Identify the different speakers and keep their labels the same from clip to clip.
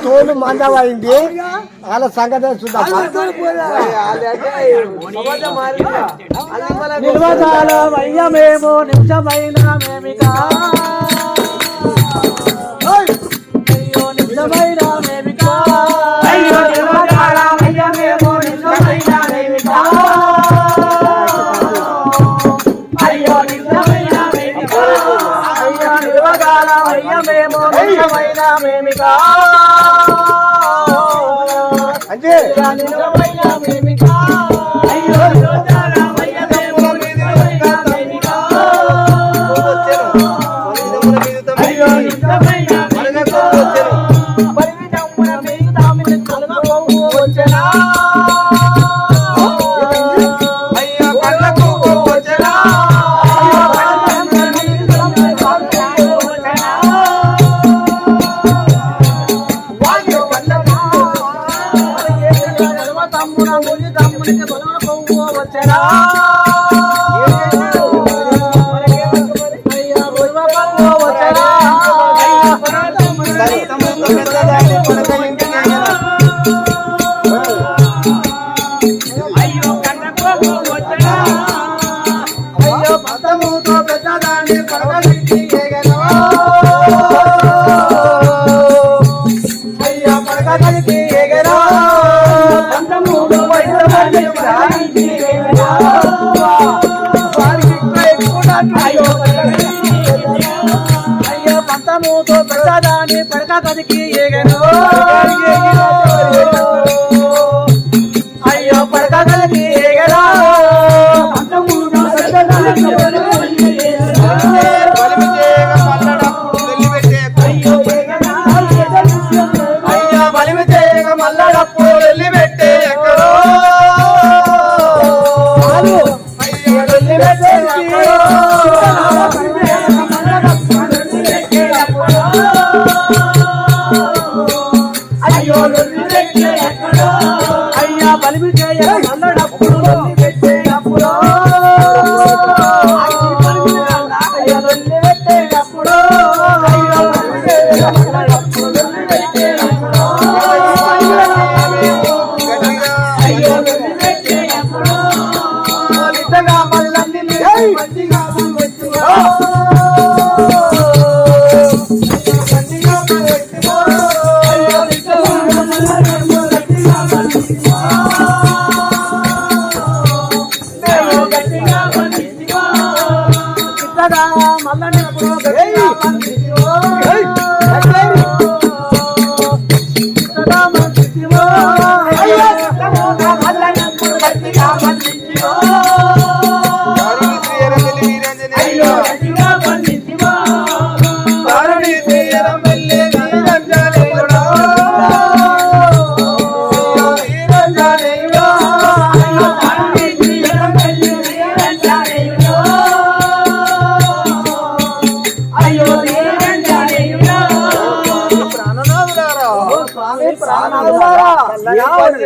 Speaker 1: తోలు మందమైంది వాళ్ళ సంగతి
Speaker 2: నిల్వదాలం అయ్యా మేము నిమిషమైనా మేమిగా అయ్యో నిమిషమైనా మేమిగా నిజమేమిగా అంతే తమ్ముడ మురి తమ్ముడికి
Speaker 3: బలవన పొంగు వచ్చరా
Speaker 2: అయ్యో పంతమూతో
Speaker 3: ప్రసాదాన్ని పడక కదికి ఏగను
Speaker 2: అయ్యా
Speaker 1: బలిమిటే Oh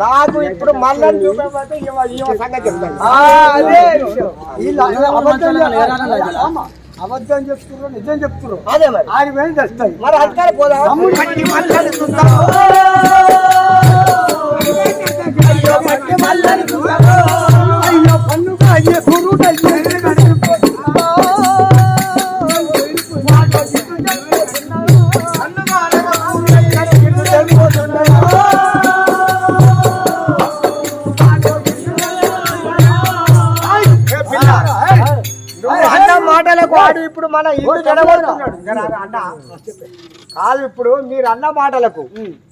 Speaker 1: నాకు ఇప్పుడు మళ్ళీ చూపకపోతే నిజం చెప్తున్నారు అదే మరి. ఆయన మరి అయ్యో పన్ను అయ్యే కురుడు కాదు ఇప్పుడు మీరు అన్న మాటలకు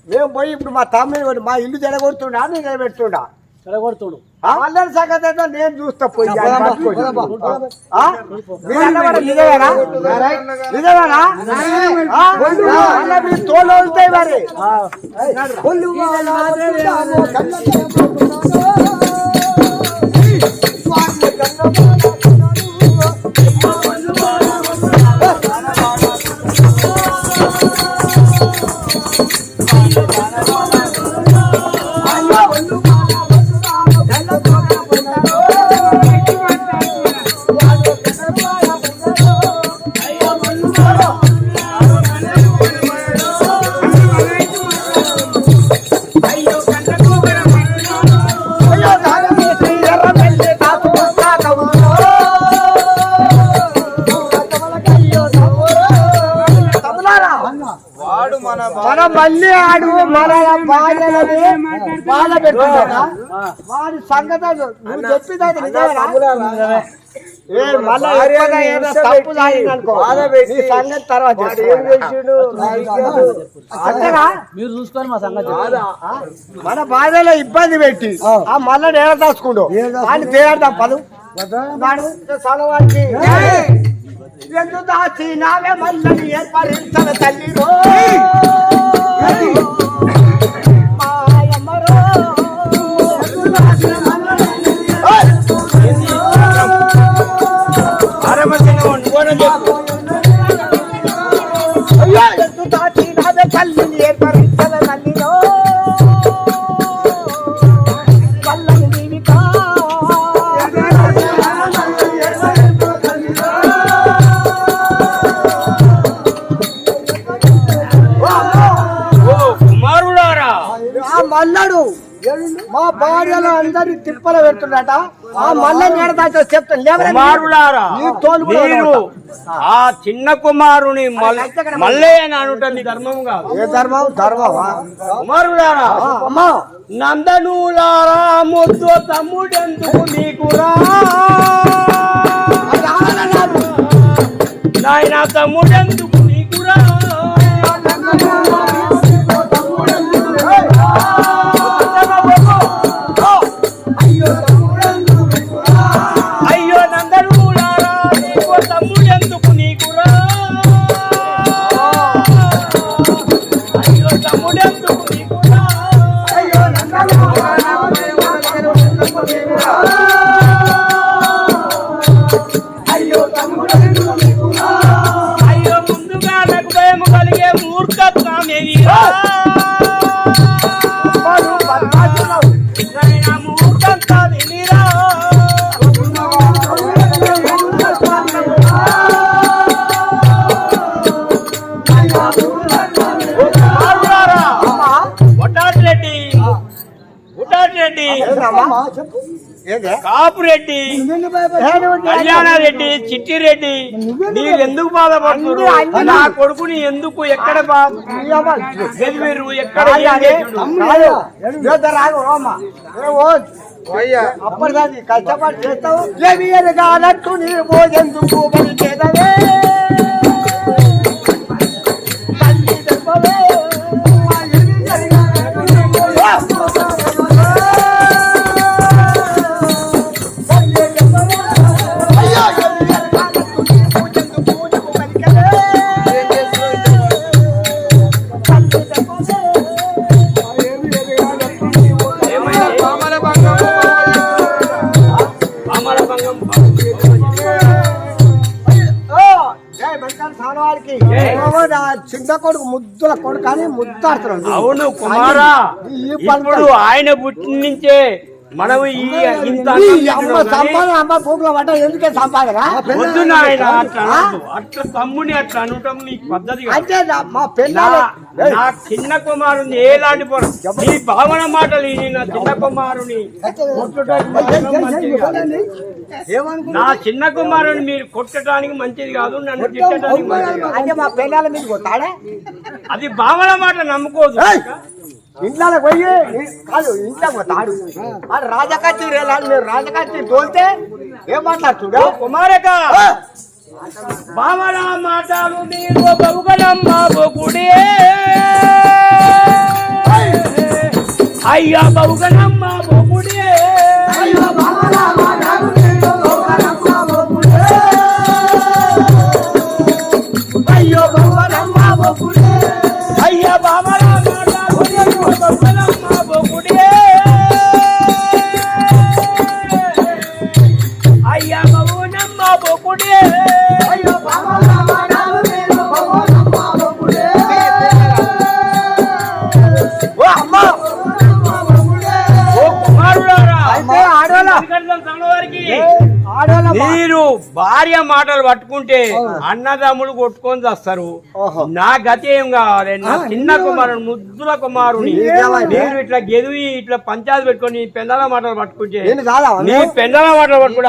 Speaker 1: మేము పోయి ఇప్పుడు మా తమ్ముడు మా ఇల్లు జడగొడుతుండా నేను నిలబెడుతుండా
Speaker 2: చెడగొడుతుడు.
Speaker 1: వాళ్ళని సంగతి నేను చూస్తా పోయి తోలుతాయి మరి మళ్ళీ ఆడు మన బాధలని బాధ పెట్టుకుంటా వాడి సంగతి అది. నువ్వు చెప్పింది మళ్ళా
Speaker 2: మీరు చూసుకొని మా సంగతి?
Speaker 1: మన బాధలో ఇబ్బంది పెట్టి ఆ. మళ్ళీ నేల దాచుకుండు. అని తేడా పదు. ఎందుకు దాచి నావే మల్లని ఏర్పరించవ తల్లి? Vai, మల్లడు మా భార్యలో అందరి తిప్పలు పెడుతుండట. ఆ మల్ల నేడ దాకా చెప్తాను.
Speaker 3: మీరు. ఆ చిన్న కుమారుని మల్లయ్య అని అనుట మీ ధర్మం కాదు.
Speaker 1: ఏ ధర్మం? ధర్మమా?
Speaker 3: కుమారులారా
Speaker 1: ఆ, అమ్మా.
Speaker 3: నందనూలారా ముద్దు తమ్ముడెందుకు నీకురా. నాయన తమ్ముడెందుకు నీకురా రెడ్డి
Speaker 1: ఏందమ్మా? ఏందే?
Speaker 3: కాపు రెడ్డి
Speaker 1: ఏడు ఉంది.
Speaker 3: కళ్యాణ రెడ్డి చిట్టి రెడ్డి మీరు ఎందుకు బాధపడుతున్నారు?
Speaker 1: అన్ని-
Speaker 3: నా కొడుకుని ఎందుకు ఎక్కడ గెలివిరు ఎక్కడ
Speaker 1: అప్పటిదాన్ని కష్టపడి చేస్తావు? ఏమి ఎరగానట్టు నీవు తల్లి
Speaker 3: అవును కుమారా ఇప్పుడు ఆయన పుట్టిన నుంచే మనం ఈ ఇంత
Speaker 1: అమ్మ సంపాదన పడ్డ ఎందుకే సంపాదన
Speaker 3: అట్లా. అట్లా తమ్ముని అట్లా అనటం నీకు పద్ధతి కాదు.
Speaker 1: అంటే మా పెళ్ళ
Speaker 3: నా చిన్న కుమారుని ఏలాంటి పొర నీ భావన మాటలు నా చిన్న కుమారుని. నా చిన్న కుమారుని మీరు కొట్టడానికి మంచిది కాదు నన్ను తిట్టడానికి అది భావన మాట నమ్ముకోదు!
Speaker 1: ఇంట్లో పోయి కాదు ఇంట్లో రేలాడు మీరు రాజకచ్చి తోలితే ఏం మాట్లాడుతుడు?
Speaker 3: కుమారక భావన మాటలు మీరు బహుగనమ్మ బొగుడే. అయ్యా బహుగనమ్మ బొగుడే.
Speaker 1: అయ్యో భగవనమ్మ
Speaker 3: మీరు భార్య మాటలు పట్టుకుంటే అన్నదమ్ములు కొట్టుకొని చేస్తారు. నా గతి ఏం కావాలి నా చిన్న కుమారుడు ముద్దుల కుమారుని? మీరు ఇట్లా గెలివి ఇట్లా పంచాయతీ పెట్టుకొని పెందల మాటలు పట్టుకుంటే నీ పెందల మాటలు పట్టుకుంటే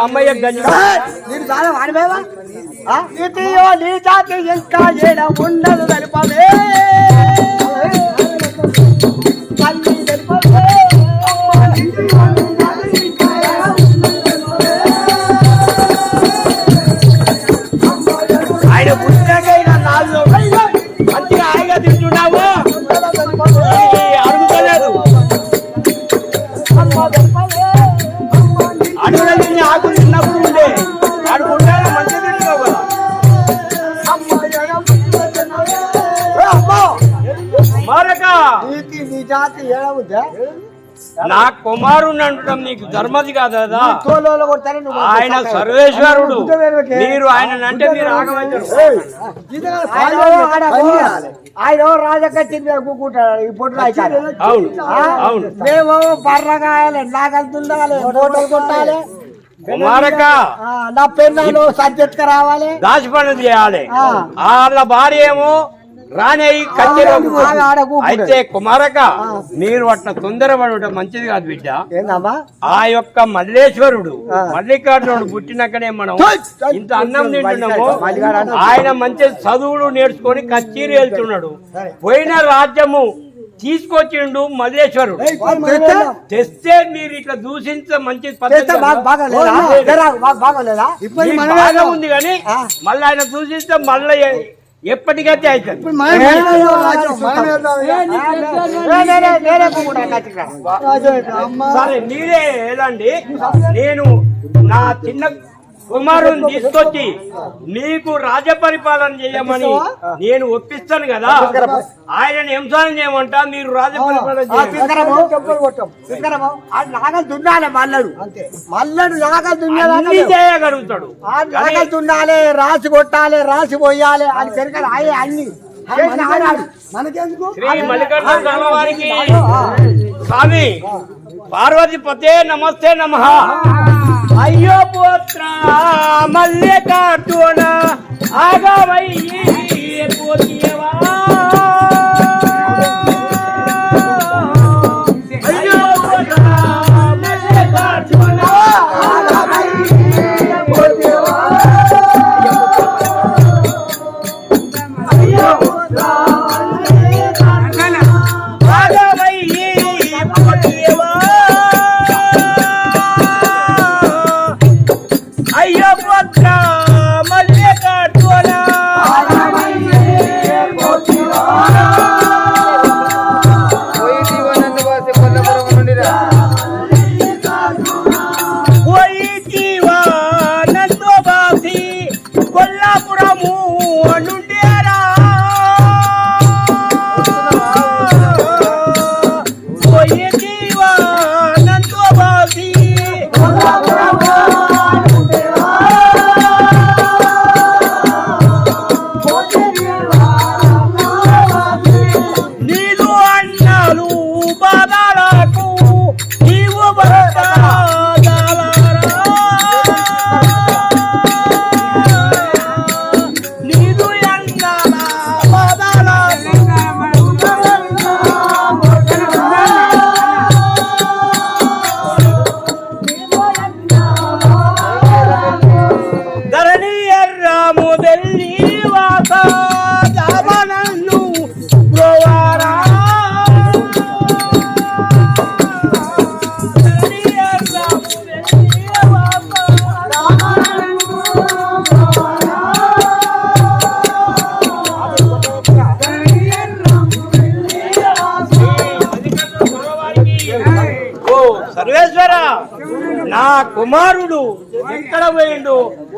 Speaker 1: ఏడ ఉండదు తల్లి నా
Speaker 3: కుమారుని అంటున్నాం నీకు ధర్మది కాదు ఆయన సర్వేశ్వరుడు. మీరు ఆయన అంటే మీరు
Speaker 1: ఆయన ఆయన రాజకచ్చి కూకుంటాడు ఈ పొట్టు రాయికాడు
Speaker 3: అవును అవును.
Speaker 1: మేము బర్రగాయాలి నాగలు తుండాలి ఫోటోలు కొట్టాలి.
Speaker 3: కుమారక
Speaker 1: ఆ, నా పెన్నాలు సబ్జెక్ట్ రావాలి.
Speaker 3: దాచి పనులు చేయాలి.
Speaker 1: ఆ.
Speaker 3: వాళ్ళ భార్య ఏమో రానేయి
Speaker 1: కూకుంటాడు.
Speaker 3: అయితే కుమారక మీరు అట్లా తొందరపడటం మంచిది కాదు బిడ్డ. ఆ యొక్క మల్లేశ్వరుడు. మల్లికార్జునుడు పుట్టినాకనే మనం ఇంత అన్నం తింటున్నాము. ఆయన మంచి చదువులు నేర్చుకొని కచ్చేరి వెళ్తున్నాడు పోయిన రాజ్యము తీసుకొచ్చిండు మల్లేశ్వరుడు.
Speaker 1: తెస్తే?
Speaker 3: మీరు ఇట్లా దూషించ మంచి ఉంది కానీ. మళ్ళీ ఆయన దూషిస్తే మళ్ళీ ఎప్పటికైతే అవుతుంది
Speaker 1: ఖచ్చితంగా.
Speaker 3: సరే మీరే ఏదండి? నేను నా చిన్న కుమారుని తీసుకొచ్చి మీకు రాజ్య పరిపాలన చేయమని నేను ఒప్పిస్తాను కదా. ఆయన ఎంసానం చేయమంటా మీరు రాజ్య పరిపాలన
Speaker 1: ఆ,
Speaker 3: చేయండి.
Speaker 1: తీసుకురాము. తీసుకురాము. ఆ నాగలు దున్నాలి మల్లడు.
Speaker 3: అన్ని చేయగలుగుతాడు.
Speaker 1: దున్నాలి రాసి కొట్టాలి రాసి పోయాలి అని పెరగాలి అయ్యి అన్ని. మనకెందుకు?
Speaker 3: శ్రీ మల్లికార్జున వారికి స్వామి పార్వతి పతే నమస్తే నమ. అయ్యో పుత్ర కాటున ఆగవయ్యి పోతి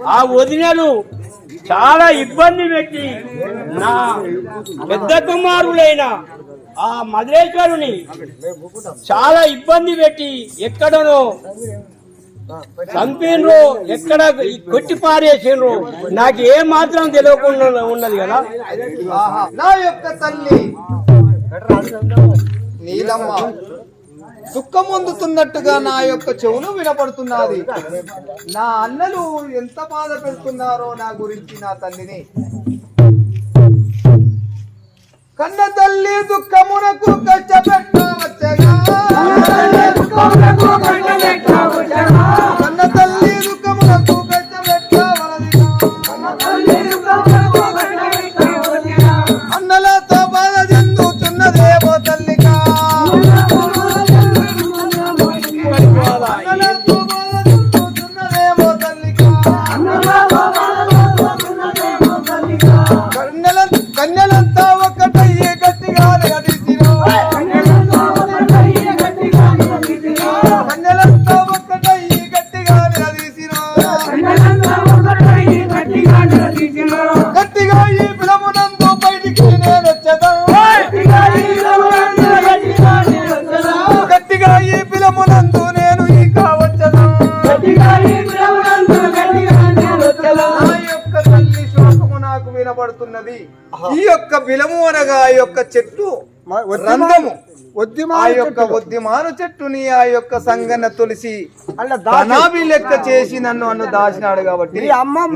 Speaker 3: ఆ వదినలు చాలా ఇబ్బంది పెట్టి నా పెద్ద కుమారుడైన ఆ మధురేశ్వరుని చాలా ఇబ్బంది పెట్టి ఎక్కడనో చంపినరు ఎక్కడ కొట్టి పారేసిండ్రు నాకు ఏ మాత్రం తెలియకుండా ఉన్నది కదా.
Speaker 4: నా యొక్క తల్లి నీలమ్మ. దుఃఖం పొందుతున్నట్టుగా నా యొక్క చెవులు వినపడుతున్నది. నా అన్నలు ఎంత బాధ పెడుతున్నారో నా గురించి నా తల్లిని. కన్న తల్లి దుఃఖ యొక్క చెట్టు రంధ్రము ఆ యొక్క ఒద్దిమాను చెట్టుని ఆ యొక్క సంగన తులసి అనాభి లెక్క చేసి నన్ను అన్ను దాచినాడు కాబట్టి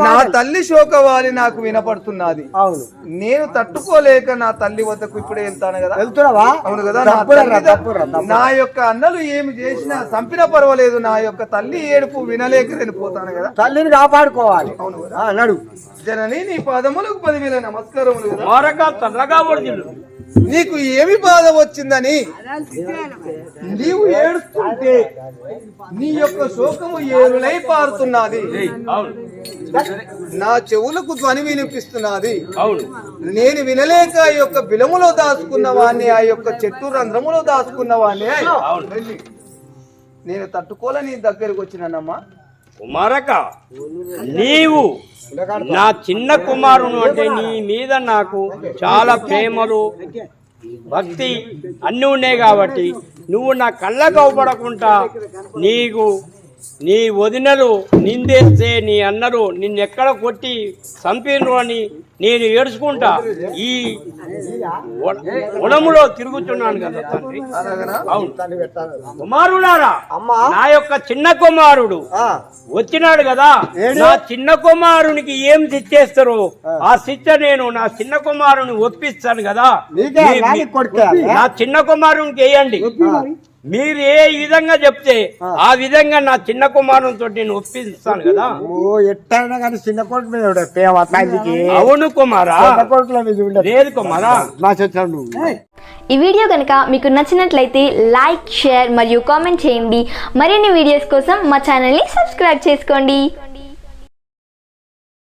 Speaker 4: నా తల్లి శోకవాలి నాకు వినపడుతున్నది.
Speaker 1: అవును.
Speaker 4: నేను తట్టుకోలేక నా తల్లి వద్దకు ఇప్పుడే వెళ్తాను కదా.
Speaker 1: వెళ్తున్నావా?
Speaker 4: అవును కదా నా యొక్క అన్నలు ఏమి చేసినా చంపినా పర్వాలేదు నా యొక్క తల్లి ఏడుపు వినలేక నేను పోతాను కదా.
Speaker 1: తల్లిని కాపాడుకోవాలి. ఆ, నడు.
Speaker 4: జనని నీ పాదములకు పదివేల నమస్కారములు. కదా నీకు ఏమి బాధ వచ్చిందని? నీవు ఏడుస్తుంటే నీ యొక్క శోకము ఏరులై పారుతున్నది. నా చెవులకు ధ్వని వినిపిస్తున్నది.
Speaker 3: అవును.
Speaker 4: నేను వినలేక ఆ యొక్క బిలములో దాచుకున్న వాణ్ణి ఆ యొక్క చెట్టు రంధ్రములో దాచుకున్న వాణ్ణి. నేను తట్టుకోలేని దగ్గరకు వచ్చినానమ్మా.
Speaker 3: కుమారక నీవు నా చిన్న కుమారుడు అంటే నీ మీద నాకు చాలా ప్రేమలు భక్తి అన్నీ ఉన్నాయి కాబట్టి నువ్వు నా కళ్ళకు అవపడకుండా నీకు నీ వదినలు నిందేస్తే నీ అన్నలు నిన్నెక్కడ కొట్టి చంపినరు అని నేను ఏడ్చుకుంటా. ఈ ఉడములో తిరుగుతున్నాను కదా తండ్రి. అవును. కుమారుడారా. నా యొక్క చిన్న కుమారుడు వచ్చినాడు కదా? నా చిన్న కుమారునికి ఏం శిక్షేస్తారు ఆ. శిక్ష నేను నా చిన్న కుమారుని ఒప్పిస్తాను కదా. నా చిన్న కుమారునికి వేయండి. మీరు ఏ విధంగా చెప్తే ఆ. విధంగా నా చిన్న కుమారునితో నేను ఒప్పిస్తాను కదా?
Speaker 1: ఓ ఎట్టైనా కానీ చిన్న కొడుకు మీద
Speaker 3: అవును కుమారా. లేదు కుమారా.
Speaker 1: నా
Speaker 5: ఈ వీడియో కనుక మీకు నచ్చినట్లయితే లైక్ షేర్ మరియు కామెంట్ చేయండి. మరిన్ని వీడియోస్ కోసం మా ఛానల్ని సబ్స్క్రైబ్ చేసుకోండి.